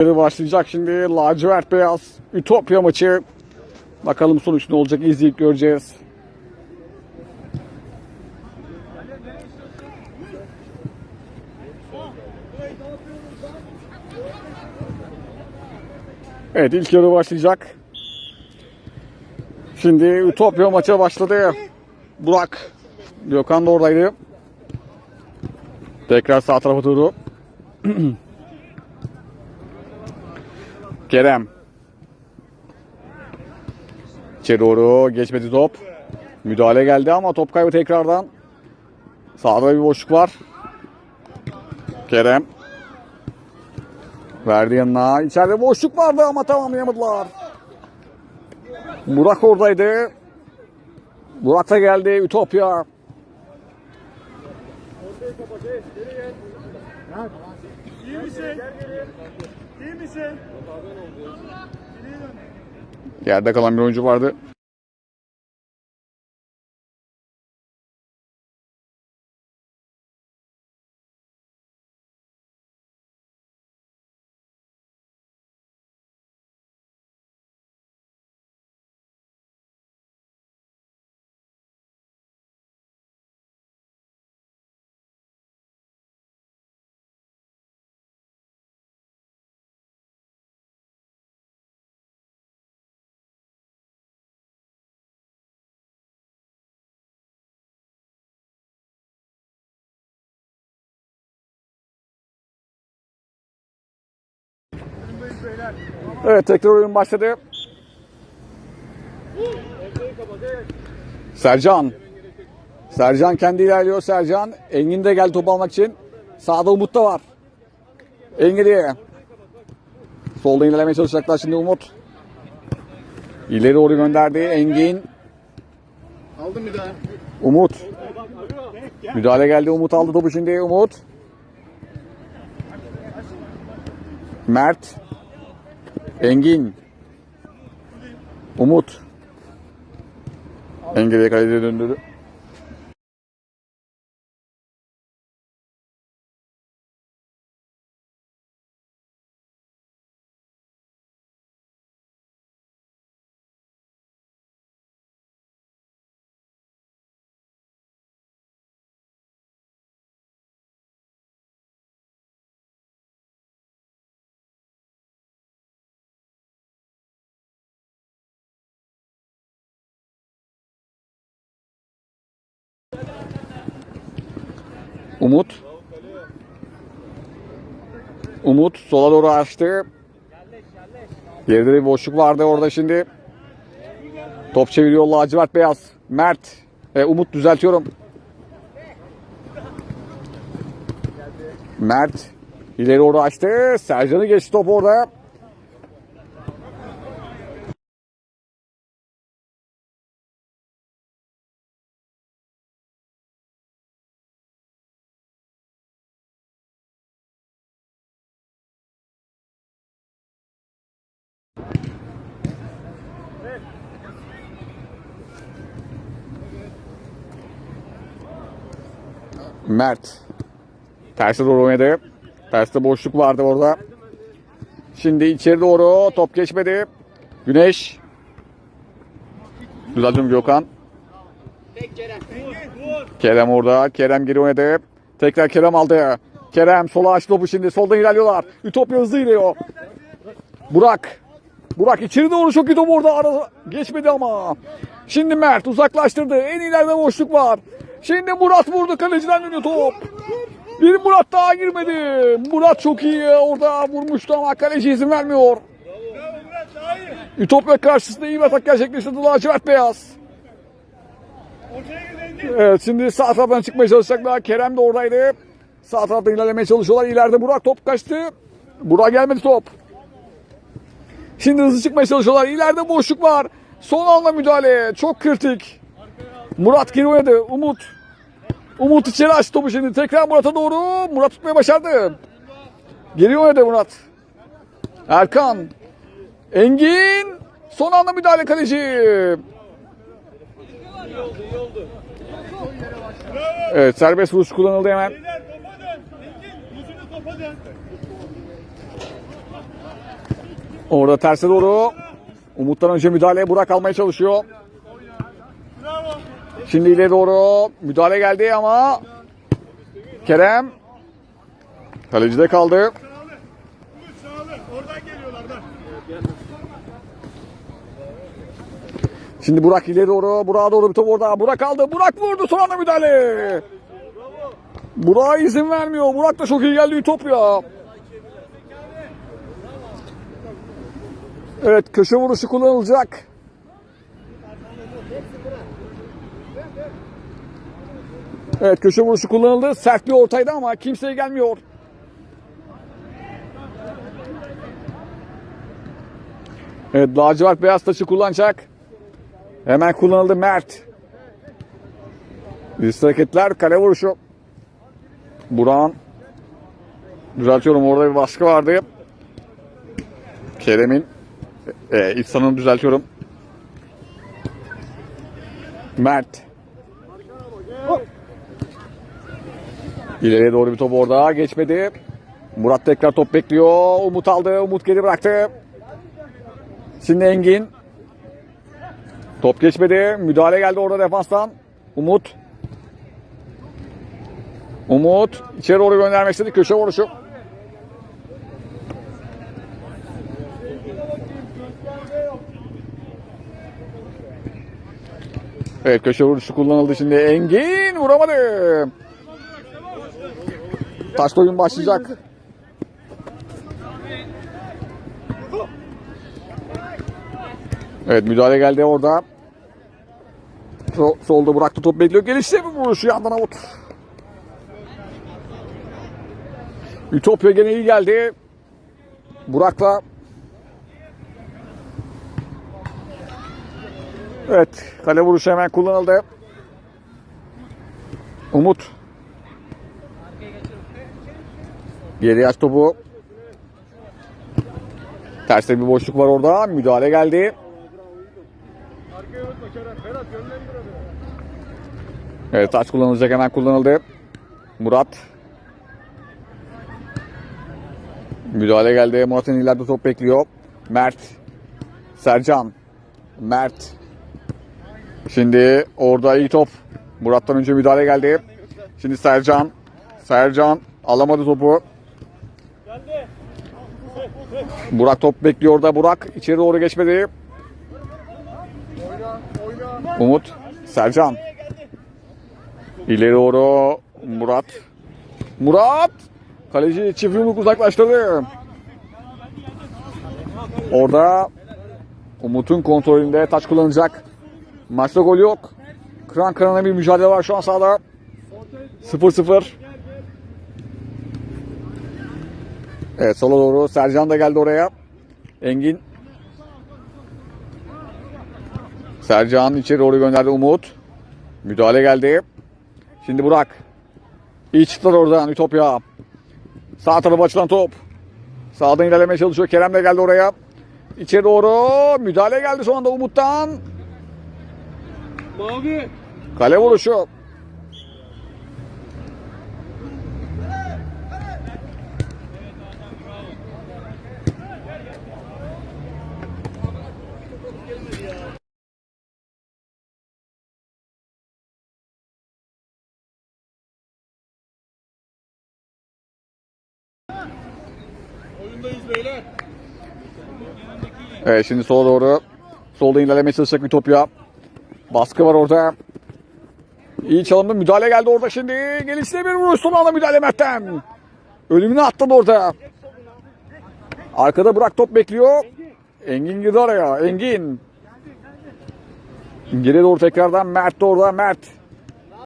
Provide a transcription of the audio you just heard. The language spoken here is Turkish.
Başlayacak şimdi lacivert beyaz Ütopya maçı. Bakalım sonuç ne olacak izleyip göreceğiz. Evet ilk yarı başlayacak. Şimdi Ütopya maça başladı. Burak Gökhan da oradaydı. Tekrar sağ tarafa doğru. Kerem. İçeri doğru geçmedi top. Müdahale geldi ama top kaybı tekrardan. Sağda bir boşluk var. Kerem. Verdi yanına. İçeride boşluk vardı ama tamamlayamadılar. Burak oradaydı. Burak da geldi. Ütopya. İyi misin? Yerde kalan bir oyuncu vardı. Evet tekrar oyun başladı. Sercan. Sercan kendi ilerliyor. Sercan. Engin de geldi top almak için. Sağda Umut da var. Engin'i. Solda ilerlemeye çalışacaklar şimdi Umut. İleri doğru gönderdi. Engin. Aldım bir daha. Umut. Müdahale geldi. Umut aldı topu şimdi. Umut. Mert. Engin. Umut. Engin'e kaleye döndürdü. Umut. Umut sola doğru açtı. Geride bir boşluk vardı orada şimdi. Top çeviriyor lacivert beyaz. Mert. E, Umut düzeltiyorum. Mert. ileri doğru açtı. Sercan'ı geçti top orada. Mert. Terse doğru oynadı. Terste boşluk vardı orada. Şimdi içeri doğru top geçmedi. Güneş. Düzeltiyorum Gökhan. Kerem orada. Kerem geri oynadı. Tekrar Kerem aldı. Kerem sola açtı topu şimdi. Soldan ilerliyorlar. Ütopya hızlı ilerliyor. Burak. Burak içeri doğru çok iyi top orada. Ara, geçmedi ama. Şimdi Mert uzaklaştırdı. En ileride boşluk var. Şimdi Murat vurdu. Kaleciden dönüyor top. Bir Murat daha girmedi. Murat çok iyi orada vurmuştu ama kaleci izin vermiyor. Ütopya karşısında iyi bir atak gerçekleştirdi lacivert beyaz. Evet şimdi sağ taraftan çıkmaya çalışacaklar. Kerem de oradaydı. Sağ taraftan ilerlemeye çalışıyorlar. İleride Burak top kaçtı. Burak gelmedi top. Şimdi hızlı çıkmaya çalışıyorlar. İleride boşluk var. Son anda müdahale. Çok kritik. Murat geri oynadı. Umut. Umut içeri açtı topu şimdi. Tekrar Murat'a doğru. Murat tutmayı başardı. Geri oynadı Murat. Erkan. Engin. Son anda müdahale kaleci. Evet serbest vuruş kullanıldı hemen. Orada terse doğru. Umut'tan önce müdahale Burak almaya çalışıyor. Şimdi ileri doğru müdahale geldi ama Kerem kalecide kaldı. Şimdi Burak ileri doğru. Burak'a doğru bir top orada. Burak aldı. Burak vurdu. Son anda müdahale. Burak'a izin vermiyor. Burak da çok iyi geldi top ya. Evet köşe vuruşu kullanılacak. Evet köşe vuruşu kullanıldı. Sert bir ortaydı ama kimseye gelmiyor. Evet lacivert beyaz taşı kullanacak. Hemen kullanıldı Mert. Üst hareketler kale vuruşu. Buran. Düzeltiyorum orada bir baskı vardı. Kerem'in e, İhsan'ın düzeltiyorum. Mert. İleriye doğru bir top orada geçmedi. Murat tekrar top bekliyor. Umut aldı. Umut geri bıraktı. Şimdi Engin. Top geçmedi. Müdahale geldi orada defanstan. Umut. Umut içeri doğru göndermek istedi. Köşe vuruşu. Evet köşe vuruşu kullanıldı şimdi. Engin vuramadı. Taş oyun başlayacak. Evet müdahale geldi orada. So- solda bıraktı top bekliyor. Gelişte bir vuruşu yandan avut. Ütopya gene iyi geldi. Burak'la. Evet kale vuruşu hemen kullanıldı. Umut. Geri aç topu. Terste bir boşluk var orada. Müdahale geldi. Evet taç kullanılacak hemen kullanıldı. Murat. Müdahale geldi. Murat'ın ileride top bekliyor. Mert. Sercan. Mert. Şimdi orada iyi top. Murat'tan önce müdahale geldi. Şimdi Sercan. Sercan alamadı topu. Burak top bekliyor orada. Burak içeri doğru geçmedi. Umut. Sercan. İleri doğru Murat. Murat. Kaleci çift yumruk uzaklaştırdı. Orada Umut'un kontrolünde taç kullanacak. Maçta gol yok. Kıran kırana bir mücadele var şu an sahada. 0-0. Evet sola doğru Sercan da geldi oraya. Engin. Sercan içeri doğru gönderdi Umut. Müdahale geldi. Şimdi Burak. İyi çıktılar oradan Ütopya. Sağ tarafa açılan top. Sağdan ilerlemeye çalışıyor. Kerem de geldi oraya. İçeri doğru müdahale geldi son anda Umut'tan. Mavi. Kale vuruşu. Evet şimdi sola doğru. Solda ilerlemeye çalışacak Ütopya. Baskı var orada. İyi çalımda müdahale geldi orada şimdi. Gelişte bir vuruş son anda müdahale Mert'ten. Ölümüne atladı orada. Arkada Burak top bekliyor. Engin girdi araya. Engin. Geri doğru tekrardan Mert orada. Mert.